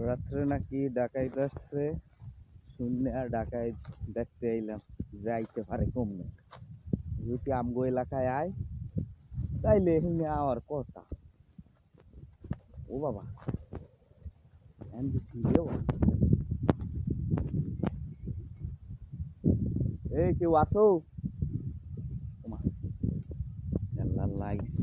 রাত্রে নাকি ডাকাইত আসছে শুনে আর ডাকাইত দেখতে এলাম যাইতে পারে কমনে যদি আমগো এলাকায় আয়, তাইলে এখানে আমার কথা। ও বাবা এমনি ছিলেও এই কেউ আসো ওমা আল্লাহ লাইট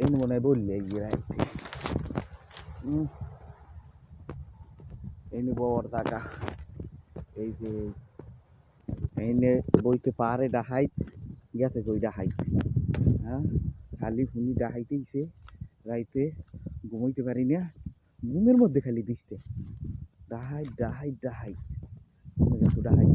এই মনে বললে গিয়ে নিয়ে বড় টাকা এই যে এনে বইতে পারে ডাহাইত গেছে কই ডাহাইত হ্যাঁ খালি ফুনি ডাহাইতেইছে রাইতে ঘুমাইতে পারি না ঘুমের মধ্যে খালি দিচ্ছে ডাহাই ডাহাই ডাহাই ডাহাই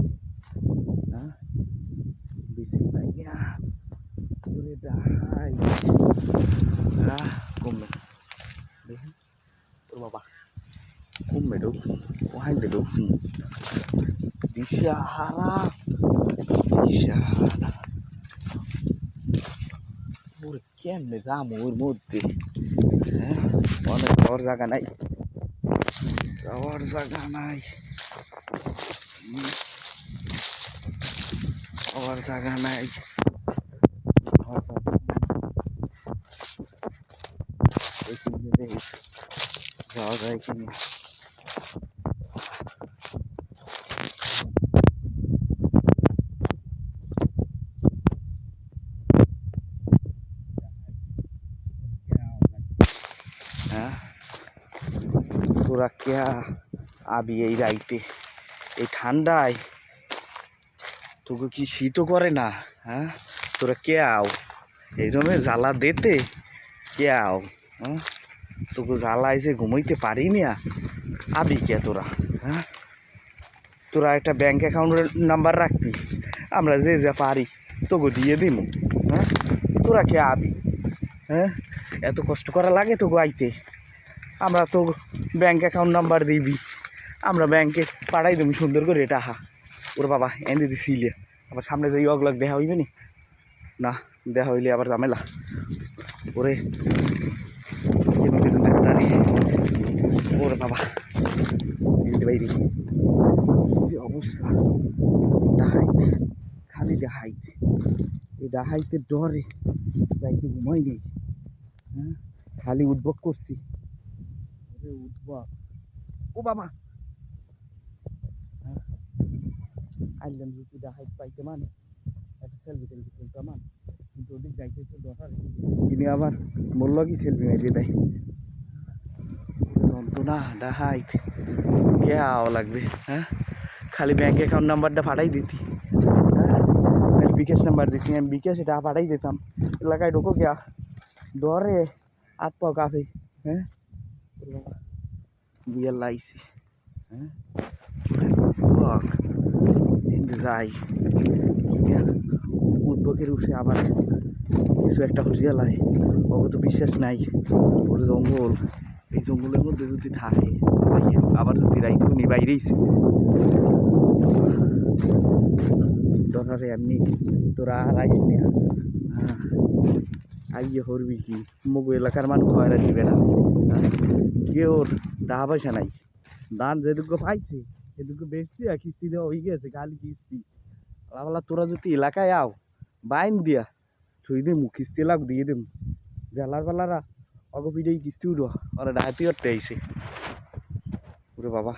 ওহাইতে ঢুকছি দিশাহারা দিশাহারা ওরে কেমনে যাম ওর মধ্যে হ্যাঁ অনেক যাওয়ার জায়গা নাই যাওয়ার জায়গা নাই হুম। যাওয়ার জায়গা নাই যাওয়া যায় কিনা। হ্যাঁ? তোরা কেয়া আবি এই রাইতে? এই ঠান্ডায়? তোকে কি শীতও করে না হ্যাঁ? তোরা কে আও? এই রকমের জ্বালা দিতে? কে আও? হ্যাঁ? তোকে জ্বালা যে ঘুমাইতে পারি না। আবি কে তোরা হ্যাঁ? তোরা একটা ব্যাংক অ্যাকাউন্টের নাম্বার রাখবি, আমরা যে যা পারি তোকে দিয়ে দিব হ্যাঁ? তোরা কে আবি হ্যাঁ? এত কষ্ট করা লাগে তোকে আইতে। আমরা তো ব্যাংক অ্যাকাউন্ট নাম্বার দিবি, আমরা ব্যাংকে পাঠাই দেবো সুন্দর করে টাকা। ওর বাবা এনে দিছিলে। আবার সামনে যে অগলাক দেখা হইবে নি? না, দেখা হইলে আবার ঝামেলা। ওরে ওরে বাবা। অবস্থা? ডাহাইত খালি ডাহাইত এই ডাহাইতে ডরে যাইতে ঘুমাই নেই? হ্যাঁ? খালি উদ্ভব করছি। উদ্ভব। ও বাবা! হ্যাঁ? আইলাম যদি ডাহাইত পাইতে মানে। কিন্তু ওদিক তিনি আবার বলল কি সেলফি মেরিয়ে দেয়। যন্ত্রণা ডাহাইত কে আওয়া লাগবে হ্যাঁ? খালি ব্যাংক অ্যাকাউন্ট নাম্বারটা পাঠাই দিতি। হ্যাঁ? বিকাশ নাম্বার দিতি। আমি বিকাশ এটা পাঠাই দিতাম। এলাকায় ঢোকো গিয়া। ডরে, হাত পাও কাঁপে হ্যাঁ? বিয়ার লাইছি হ্যাঁ? যাই। উদ্বকের উঠে আবার কিছু একটা হরিয়া লাই ওকে তো বিশ্বাস নাই। ওর জঙ্গল, এই জঙ্গলের মধ্যে যদি থাকে আবার যদি রাইতে উনি বাইরেইছে ডরারে এমনি তোরা আর আইস না। হ্যাঁ আইয়ে হরবি কি? মগু এলাকার মানুষ হয়রা দিবে না। হ্যাঁ? কেউ টাকা পয়সা নাই। দান যেটুকু পাইছে, সেটুকু বেশি আর কিস্তি দেওয়া হয়ে গেছে খালি কিস্তি। তোরা যদি এলাকায় আও বাইন দিয়া। থুই দিম কিস্তি লাগ দিয়ে দিম। জেলার বেলারা অগপিডেই কিস্তি উঠো ওরা ডাহাতি করতে আইছে ওরে বাবা।